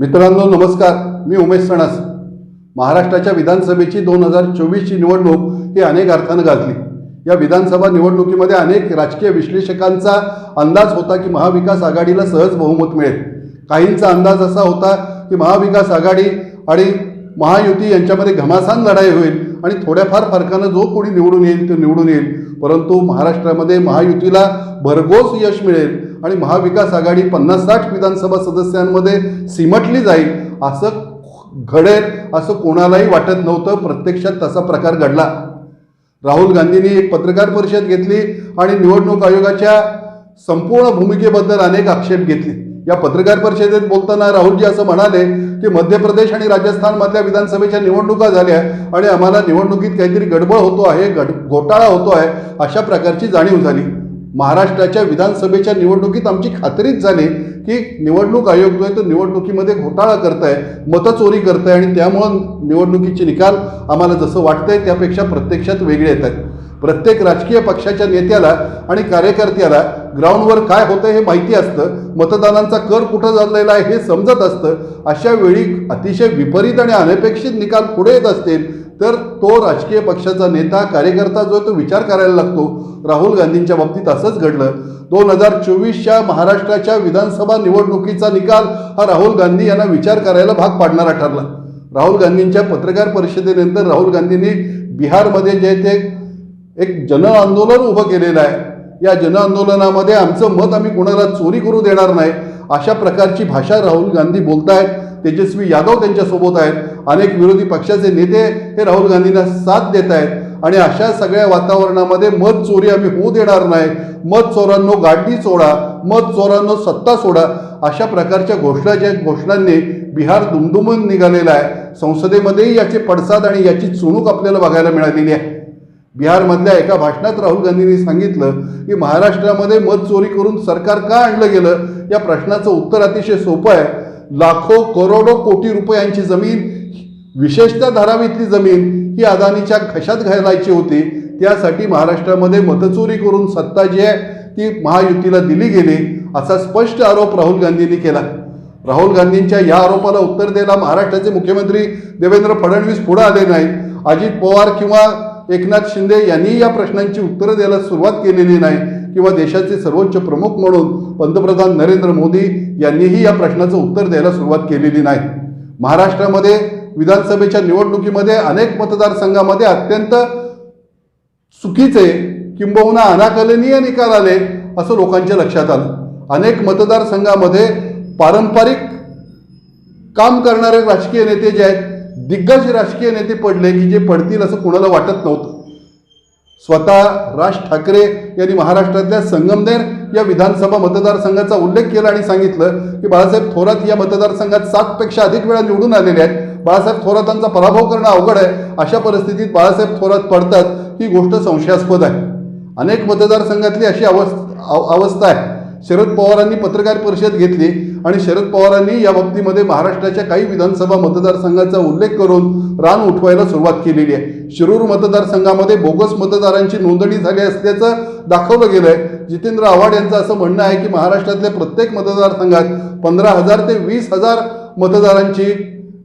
मित्रांनो नमस्कार. मी उमेश सणस. महाराष्ट्राच्या विधानसभेची दोन हजार चोवीसची निवडणूक ही अनेक अर्थानं गाजली. या विधानसभा निवडणुकीमध्ये अनेक राजकीय विश्लेषकांचा अंदाज होता की महाविकास आघाडीला सहज बहुमत मिळेल. काहींचा अंदाज असा होता की महाविकास आघाडी आणि महायुती यांच्यामध्ये घमासान लढाई होईल आणि थोड्याफार फरकानं जो कोणी निवडून येईल तो निवडून येईल. परंतु महाराष्ट्रामध्ये महायुतीला भरघोस यश मिळेल आणि महाविकास आघाडी पन्नास साठ विधानसभा सदस्यांमध्ये सिमटली जाईल असं घडेल असं कोणालाही वाटत नव्हतं. प्रत्यक्षात तसा प्रकार घडला. राहुल गांधींनी एक पत्रकार परिषद घेतली आणि निवडणूक आयोगाच्या संपूर्ण भूमिकेबद्दल अनेक आक्षेप घेतले. या पत्रकार परिषदेत बोलताना राहुलजी असं म्हणाले की मध्य प्रदेश आणि राजस्थानमधल्या विधानसभेच्या निवडणुका झाल्या आणि आम्हाला निवडणुकीत काहीतरी गडबड होतो आहे गड घोटाळा होतो आहे अशा प्रकारची जाणीव झाली. महाराष्ट्राच्या विधानसभेच्या निवडणुकीत आमची खात्रीच झाली की निवडणूक आयोग जो आहे तो निवडणुकीमध्ये घोटाळा करताय मतचोरी करताय आणि त्यामुळं निवडणुकीचे निकाल आम्हाला जसं वाटतंय त्यापेक्षा प्रत्यक्षात वेगळे येत आहेत. प्रत्येक राजकीय पक्षाच्या नेत्याला आणि कार्यकर्त्याला ग्राउंडवर काय होतं हे माहिती असतं मतदानांचा कर कुठं झालेला आहे हे समजत असतं. अशा वेळी अतिशय विपरीत आणि अनपेक्षित निकाल पुढे येत असतील तर तो राजकीय पक्षाचा नेता कार्यकर्ता जो आहे तो विचार करायला लागतो. राहुल गांधींच्या बाबतीत असंच घडलं. दोन हजार चोवीसच्या महाराष्ट्राच्या विधानसभा निवडणुकीचा निकाल हा राहुल गांधी यांना विचार करायला भाग पाडणारा ठरला. राहुल गांधींच्या पत्रकार परिषदेनंतर राहुल गांधींनी बिहारमध्ये जे ते एक जन आंदोलन उभं केलेलं आहे. या जन आंदोलनामध्ये आमचं मत आम्ही कोणाला चोरी करू देणार नाही अशा प्रकारची भाषा राहुल गांधी बोलतायत. तेजस्वी यादव त्यांच्यासोबत आहेत. अनेक विरोधी पक्षाचे नेते हे राहुल गांधींना साथ देत आहेत आणि अशा सगळ्या वातावरणामध्ये मत चोरी आम्ही होऊ देणार नाही. मत चोरांनो गाडी सोडा मत चोरांनो सत्ता सोडा अशा प्रकारच्या घोषणा ज्या घोषणांनी बिहार दुमदुमून निघालेला आहे. संसदेमध्येही याचे पडसाद आणि याची चुणूक आपल्याला बघायला मिळालेली आहे. बिहारमधल्या एका भाषणात राहुल गांधींनी सांगितलं की महाराष्ट्रामध्ये मत चोरी करून सरकार का आणलं गेलं? या प्रश्नाचं उत्तर अतिशय सोपं आहे. लाखो करोडो कोटी रुपयांची जमीन विशेषतः धारावीतली जमीन ही अदानीच्या खशात घालायची होती. त्यासाठी महाराष्ट्रामध्ये मतचोरी करून सत्ता जी आहे ती महायुतीला दिली गेली असा स्पष्ट आरोप राहुल गांधींनी केला. राहुल गांधींच्या या आरोपाला उत्तर द्यायला महाराष्ट्राचे मुख्यमंत्री देवेंद्र फडणवीस पुढे आले नाहीत. अजित पवार किंवा एकनाथ शिंदे यांनी या प्रश्नांची उत्तरं द्यायला सुरुवात केलेली नाही किंवा देशाचे सर्वोच्च प्रमुख म्हणून पंतप्रधान नरेंद्र मोदी यांनीही या प्रश्नाचं उत्तर द्यायला सुरुवात केलेली नाही. महाराष्ट्रामध्ये विधानसभेच्या निवडणुकीमध्ये अनेक मतदारसंघामध्ये अत्यंत चुकीचे किंबहुना अनाकलनीय निकाल आले असं लोकांच्या लक्षात आलं. अनेक मतदारसंघामध्ये पारंपरिक काम करणारे राजकीय नेते जे आहेत दिग्गज राजकीय नेते पडले की जे पडतील असं कोणाला वाटत नव्हतं. स्वतः राज ठाकरे यांनी महाराष्ट्रातल्या संगमनेर या विधानसभा मतदारसंघाचा उल्लेख केला आणि सांगितलं की बाळासाहेब थोरात या मतदारसंघात सातपेक्षा अधिक वेळा निवडून आलेले आहेत. बाळासाहेब थोरातांचा पराभव करणं अवघड आहे. अशा परिस्थितीत बाळासाहेब थोरात पडतात ही गोष्ट संशयास्पद आहे. अनेक मतदारसंघातली अशी अवस्था अवस्था आहे. शरद पवारांनी पत्रकार परिषद घेतली आणि शरद पवारांनी या बाबतीमध्ये महाराष्ट्राच्या काही विधानसभा मतदारसंघाचा उल्लेख करून रान उठवायला सुरुवात केलेली आहे. शिरूर मतदारसंघामध्ये बोगस मतदारांची नोंदणी झाली असल्याचं दाखवलं गेलं आहे जितेंद्र आव्हाड यांचं असं म्हणणं आहे की महाराष्ट्रातल्या प्रत्येक मतदारसंघात पंधरा हजार ते वीस हजार मतदारांची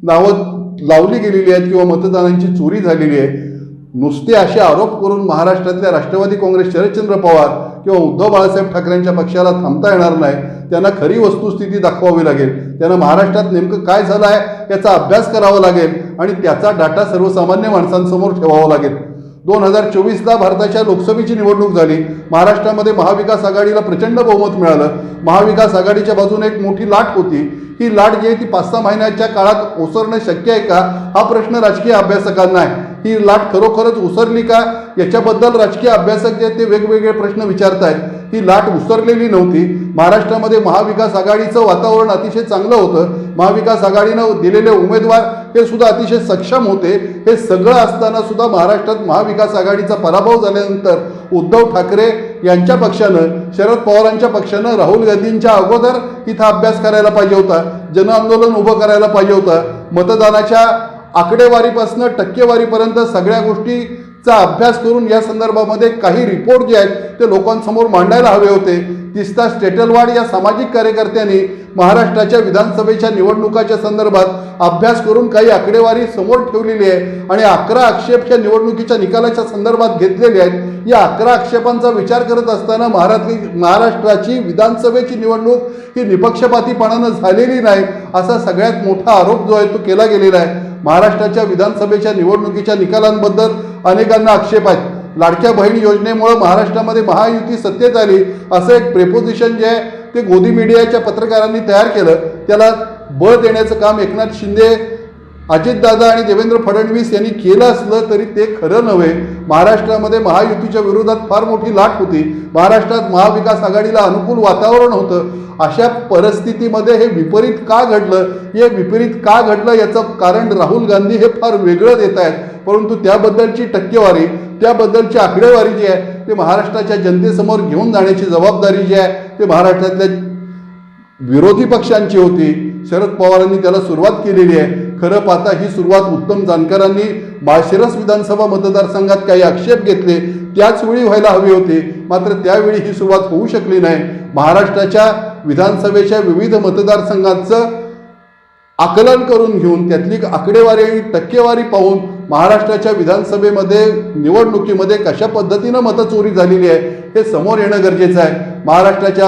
नावं लावली गेलेली आहेत किंवा मतदारांची चोरी झालेली आहे. नुसते असे आरोप करून महाराष्ट्रातल्या राष्ट्रवादी काँग्रेस शरदचंद्र पवार किंवा उद्धव बाळासाहेब ठाकरेंच्या पक्षाला थांबता येणार नाही त्यांना खरी वस्तुस्थिती दाखवावी लागेल. त्यांना महाराष्ट्रात नेमकं काय झालं आहे याचा अभ्यास करावा लागेल आणि त्याचा डाटा सर्वसामान्य माणसांसमोर ठेवावा लागेल. दोन हजार चोवीसला भारताच्या लोकसभेची निवडणूक झाली. महाराष्ट्रामध्ये महाविकास आघाडीला प्रचंड बहुमत मिळालं. महाविकास आघाडीच्या बाजूने एक मोठी लाट होती. ही लाट जी आहे ती पाच सहा महिन्याच्या काळात ओसरणं शक्य आहे का? हा प्रश्न राजकीय अभ्यासकांना आहे. ही लाट खरोखरच उसरली का? याच्याबद्दल राजकीय अभ्यासक जे ते वेगवेगळे प्रश्न विचारत आहेत ही लाट उसरलेली नव्हती. महाराष्ट्रामध्ये महाविकास आघाडीचं वातावरण अतिशय चांगलं होतं. महाविकास आघाडीनं दिलेले उमेदवार हे सुद्धा अतिशय सक्षम होते. हे सगळं असताना सुद्धा महाराष्ट्रात महाविकास आघाडीचा पराभव झाल्यानंतर उद्धव ठाकरे यांच्या पक्षानं शरद पवारांच्या पक्षानं राहुल गांधींच्या अगोदर इथं अभ्यास करायला पाहिजे होता. जनआंदोलन उभं करायला पाहिजे होतं. मतदानाच्या आकडेवारीपासनं टक्केवारीपर्यंत सगळ्या गोष्टी चा अभ्यास करून या संदर्भामध्ये काही रिपोर्ट जे आहेत ते लोकांसमोर मांडायला हवे होते. तिस्ता स्टेटलवाड या सामाजिक कार्यकर्त्यांनी महाराष्ट्राच्या विधानसभेच्या निवडणुकाच्या संदर्भात अभ्यास करून काही आकडेवारी समोर ठेवलेली आहे आणि अकरा आक्षेपच्या निवडणुकीच्या निकालाच्या संदर्भात घेतलेले आहेत. या अकरा आक्षेपांचा विचार करत असताना महाराष्ट्री महाराष्ट्राची विधानसभेची निवडणूक ही निपक्षपातीपणानं झालेली नाही असा सगळ्यात मोठा आरोप जो आहे तो केला गेलेला आहे. महाराष्ट्राच्या विधानसभेच्या निवडणुकीच्या निकालांबद्दल अनेकांना आक्षेप आहेत. लाडक्या बहीण योजनेमुळं महाराष्ट्रामध्ये महायुती सत्तेत आली असं एक प्रेपोजिशन जे आहे ते गोदी मीडियाच्या पत्रकारांनी तयार केलं. त्याला बळ देण्याचं काम एकनाथ शिंदे अजितदादा आणि देवेंद्र फडणवीस यांनी केलं असलं तरी ते खरं नव्हे. महाराष्ट्रामध्ये महायुतीच्या विरोधात फार मोठी लाट होती. महाराष्ट्रात महाविकास आघाडीला अनुकूल वातावरण होतं. अशा परिस्थितीमध्ये हे विपरीत का घडलं? हे विपरीत का घडलं याचं कारण राहुल गांधी हे फार वेगळं देत आहेत परंतु त्याबद्दलची टक्केवारी त्याबद्दलची आकडेवारी जी आहे ते महाराष्ट्राच्या जनतेसमोर घेऊन जाण्याची जबाबदारी जी आहे ते महाराष्ट्रातल्या विरोधी पक्षांची होती. शरद पवारांनी त्याला सुरुवात केलेली आहे. खरं पाहता ही सुरुवात उत्तम जानकरांनी माळशिरस विधानसभा मतदारसंघात काही आक्षेप घेतले. त्याच वेळी व्हायला हवी होती. मात्र त्यावेळी ही सुरुवात होऊ शकली नाही. महाराष्ट्राच्या विधानसभेच्या विविध मतदारसंघांचं आकलन करून घेऊन त्यातली आकडेवारी आणि टक्केवारी पाहून महाराष्ट्राच्या विधानसभेमध्ये निवडणुकीमध्ये कशा पद्धतीनं मतचोरी झालेली आहे हे समोर येणं गरजेचं आहे. महाराष्ट्राच्या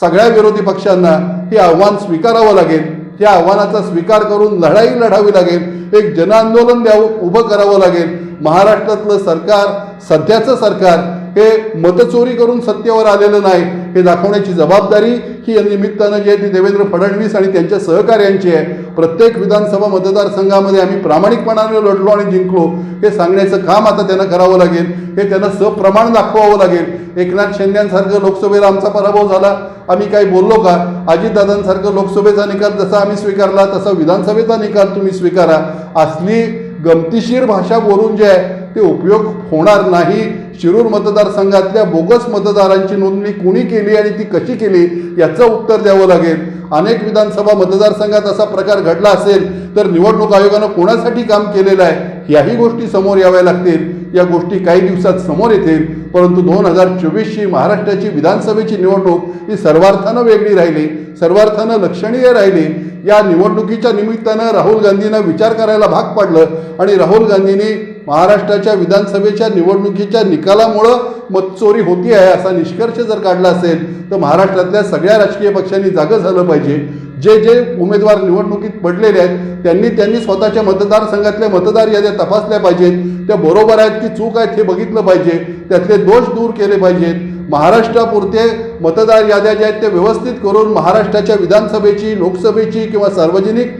सगळ्या विरोधी पक्षांना हे आव्हान स्वीकारावं लागेल. त्या आव्हानाचा स्वीकार करून लढाई लढावी लागेल. एक जनआंदोलन द्यावं उभं करावं लागेल. महाराष्ट्रातलं सरकार सध्याचं सरकार हे मतचोरी करून सत्तेवर आलेलं नाही हे दाखवण्याची जबाबदारी ही या निमित्तानं जी आहे ती देवेंद्र फडणवीस आणि त्यांच्या सहकार्यांची आहे. प्रत्येक विधानसभा मतदारसंघामध्ये आम्ही प्रामाणिकपणाने लढलो आणि जिंकलो. हे सांगण्याचं काम आता त्यांना करावं लागेल. हे त्यांना सप्रमाण दाखवावं लागेल. एकनाथ शिंद्यांसारखं लोकसभेला आमचा पराभव झाला. आम्ही काही बोललो का? अजितदादांसारखं लोकसभेचा निकाल जसा आम्ही स्वीकारला तसा विधानसभेचा निकाल तुम्ही स्वीकारा. असली गमतीशीर भाषा बोलून जे आहे ते उपयोग होणार नाही. शिरूर मतदारसंघातल्या बोगस मतदारांची नोंदणी कुणी केली आणि ती कशी केली याचं उत्तर द्यावं लागेल. अनेक विधानसभा मतदारसंघात असा प्रकार घडला असेल तर निवडणूक आयोगानं कोणासाठी काम केलेलं आहे याही गोष्टी समोर याव्या लागतील. या गोष्टी काही दिवसात समोर येतील परंतु दोन हजार चोवीसची महाराष्ट्राची विधानसभेची निवडणूक ही सर्वार्थानं वेगळी राहिली सर्वार्थानं लक्षणीय राहिली. या निवडणुकीच्या निमित्तानं राहुल गांधींना विचार करायला भाग पाडलं आणि राहुल गांधींनी महाराष्ट्राच्या विधानसभेच्या निवडणुकीच्या निकालामुळं मतचोरी होती आहे असा निष्कर्ष जर काढला असेल तर महाराष्ट्रातल्या सगळ्या राजकीय पक्षांनी जागं झालं पाहिजे. जे जे उमेदवार निवडणुकीत पडलेले आहेत त्यांनी त्यांनी स्वतःच्या मतदारसंघातल्या मतदार याद्या तपासल्या पाहिजेत. त्या बरोबर आहेत की चूक आहेत हे बघितलं पाहिजे. त्यातले दोष दूर केले पाहिजेत. महाराष्ट्रापुरते मतदार याद्या ज्या आहेत त्या व्यवस्थित करून महाराष्ट्राच्या विधानसभेची लोकसभेची किंवा सार्वजनिक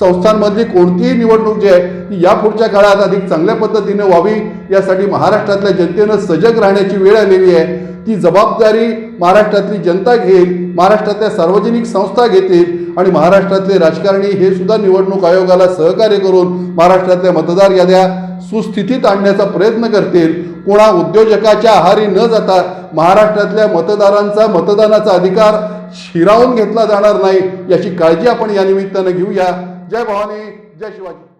संस्थांमधली कोणतीही निवडणूक जी आहे ती यापुढच्या काळात अधिक चांगल्या पद्धतीने व्हावी यासाठी महाराष्ट्रातल्या जनतेनं सजग राहण्याची वेळ आलेली आहे. ती जबाबदारी महाराष्ट्रातली जनता घेईल महाराष्ट्रातल्या सार्वजनिक संस्था घेतील आणि महाराष्ट्रातले राजकारणी हे सुद्धा निवडणूक आयोगाला सहकार्य करून महाराष्ट्रातल्या मतदार याद्या सुस्थितीत आणण्याचा प्रयत्न करतील. कोणा उद्योजकाच्या आहारी न जाता महाराष्ट्रातल्या मतदारांचा मतदानाचा अधिकार शिरावून घेतला जाणार नाही याची काळजी आपण या निमित्तानं घेऊया. जय भवानी जय शिवाजी.